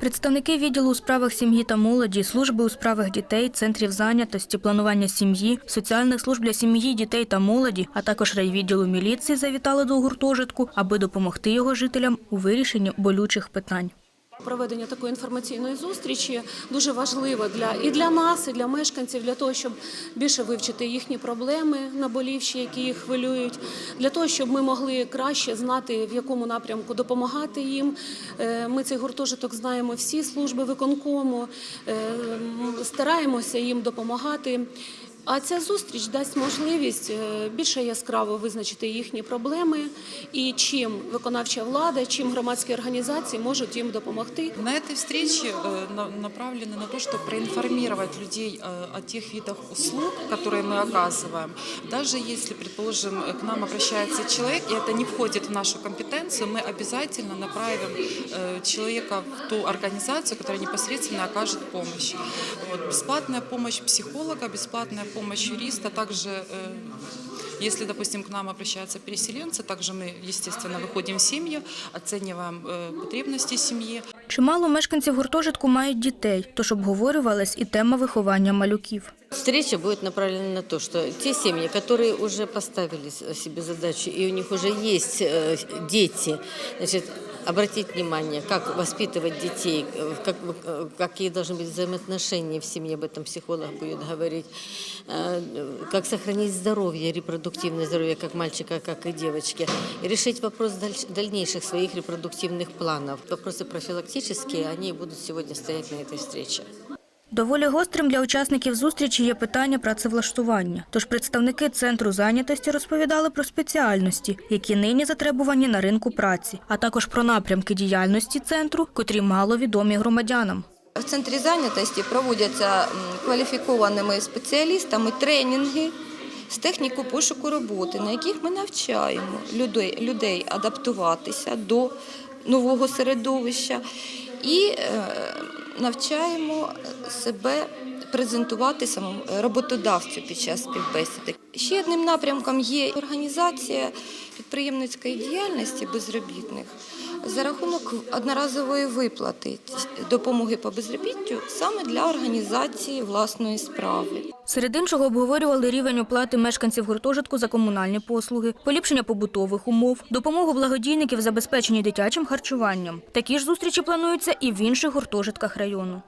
Представники відділу у справах сім'ї та молоді, служби у справах дітей, центрів зайнятості, планування сім'ї, соціальних служб для сім'ї, дітей та молоді, а також райвідділу міліції завітали до гуртожитку, аби допомогти його жителям у вирішенні болючих питань. Проведення такої інформаційної зустрічі дуже важливо для і для нас, і для мешканців, для того, щоб більше вивчити їхні проблеми наболівші, які їх хвилюють, для того, щоб ми могли краще знати, в якому напрямку допомагати їм. Е, Ми цей гуртожиток знаємо всі служби виконкому, е, стараємося їм допомагати. А ця зустріч дасть можливість е, більше яскраво визначити їхні проблеми і чим виконавча влада, чим громадські організації можуть їм допомогти. На этой встрече э, на- направлены на то, чтобы проинформировать людей э, о тех видах услуг, которые мы оказываем. Даже если, предположим, э, к нам обращается человек, и это не входит в нашу компетенцию, мы обязательно направим э, человека в ту организацию, которая непосредственно окажет помощь. Вот. Бесплатная помощь психолога, бесплатная помощь юриста, также э, если, допустим, к нам обращаются переселенцы, также мы, естественно, выходим в семью, оцениваем э, потребности семьи. Чимало мешканців гуртожитку мають дітей, тож обговорювалась і тема виховання малюків. Встреча будет направлена на то, что те семьи, которые уже поставили с- себе задачу, и у них уже есть э, дети, значит, обратить внимание, как воспитывать детей, э, как, э, какие должны быть взаимоотношения в семье, об этом психолог будет говорить, э, как сохранить здоровье, репродуктивное здоровье как мальчика, как и девочки, и решить вопрос даль- дальнейших своих репродуктивных планов. Вопросы профилактические, они будут сегодня стоять на этой встрече. Доволі гострим для учасників зустрічі є питання працевлаштування. Тож представники центру зайнятості розповідали про спеціальності, які нині затребувані на ринку праці, а також про напрямки діяльності центру, котрі мало відомі громадянам. В центрі зайнятості проводяться кваліфікованими спеціалістами тренінги з техніку пошуку роботи, на яких ми навчаємо людей, людей адаптуватися до нового середовища і е, навчаємо себе презентувати самому роботодавцю під час співбесіди. Ще одним напрямком є організація підприємницької діяльності безробітних за рахунок одноразової виплати допомоги по безробіттю саме для організації власної справи. Серед іншого обговорювали рівень оплати мешканців гуртожитку за комунальні послуги, поліпшення побутових умов, допомогу благодійників в забезпеченні дитячим харчуванням. Такі ж зустрічі плануються і в інших гуртожитках району.